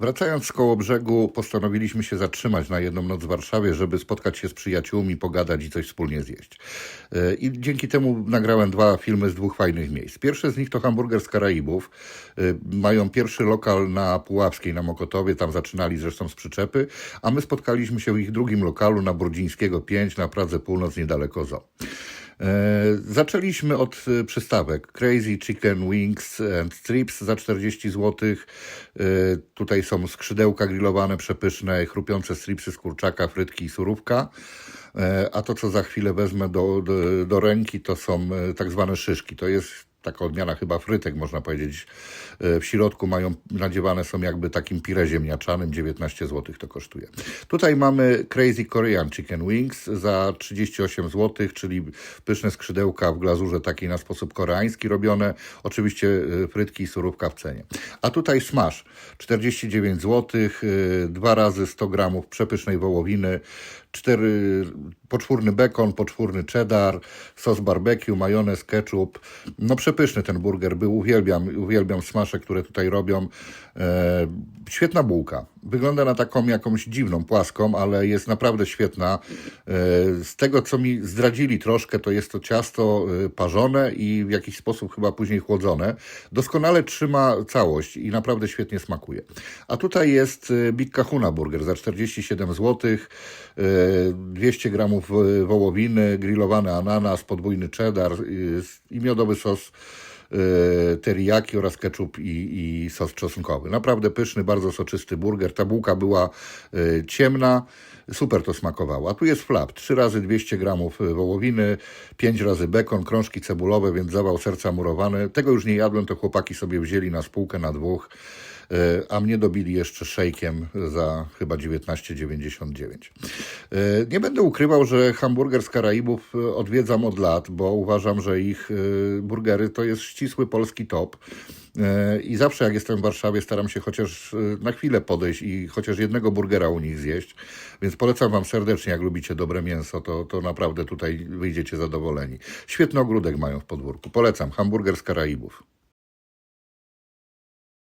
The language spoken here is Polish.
Wracając z koło brzegu, postanowiliśmy się zatrzymać na jedną noc w Warszawie, żeby spotkać się z przyjaciółmi, pogadać i coś wspólnie zjeść. E, I dzięki temu nagrałem dwa filmy z dwóch fajnych miejsc. Pierwsze z nich to Hamburger z Karaibów. E, Mają pierwszy lokal na Pułapskiej, na Mokotowie, tam zaczynali zresztą z przyczepy, a my spotkaliśmy się w ich drugim lokalu na Brudzińskiego 5 na Pradze Północ, niedaleko Zoo. E, Zaczęliśmy od e, przystawek. Crazy Chicken Wings and Strips za 40 zł. Tutaj są skrzydełka grillowane, przepyszne, chrupiące stripsy z kurczaka, frytki i surówka. E, A to, co za chwilę wezmę do, do, do ręki, to są e, tak zwane szyszki. To jest taka odmiana chyba frytek, można powiedzieć. E, W środku mają, nadziewane są jakby takim pire ziemniaczanym, 19 zł to kosztuje. Tutaj mamy Crazy Korean Chicken Wings za 38 zł, czyli pyszne skrzydełka w glazurze takiej na sposób koreański robione. Oczywiście e, frytki i surówka w cenie. A tutaj smash, 49 zł, dwa razy 100 gramów przepysznej wołowiny, cztery, poczwórny bekon, poczwórny cheddar, sos barbecue, majonez, ketchup. No przepyszny ten burger był, uwielbiam, uwielbiam smasze, które tutaj robią. E, świetna bułka. Wygląda na taką jakąś dziwną, płaską, ale jest naprawdę świetna. E, z tego, co mi zdradzili troszkę, to jest to ciasto e, parzone i w jakiś sposób chyba później chłodzone. Doskonale trzyma całość i naprawdę świetnie smakuje. A tutaj jest e, Big Kahuna Burger za 47 zł, e, 200 gramów wołowiny, grillowany ananas, podwójny cheddar i miodowy sos teriyaki oraz ketchup i, i sos czosnkowy. Naprawdę pyszny, bardzo soczysty burger. Ta bułka była e, ciemna, super to smakowało. A tu jest flap, 3 razy 200 gramów e, wołowiny, 5 razy bekon, krążki cebulowe, więc zawał serca murowane. Tego już nie jadłem, to chłopaki sobie wzięli na spółkę na dwóch. E, a mnie dobili jeszcze szejkiem za chyba 19,99. E, Nie będę ukrywał, że hamburger z Karaibów e, odwiedzam od lat, bo uważam, że ich burgery to jest ścisły polski top. I zawsze jak jestem w Warszawie, staram się chociaż na chwilę podejść i chociaż jednego burgera u nich zjeść. Więc polecam Wam serdecznie, jak lubicie dobre mięso, to, to naprawdę tutaj wyjdziecie zadowoleni. Świetny ogródek mają w podwórku. Polecam, hamburger z Karaibów.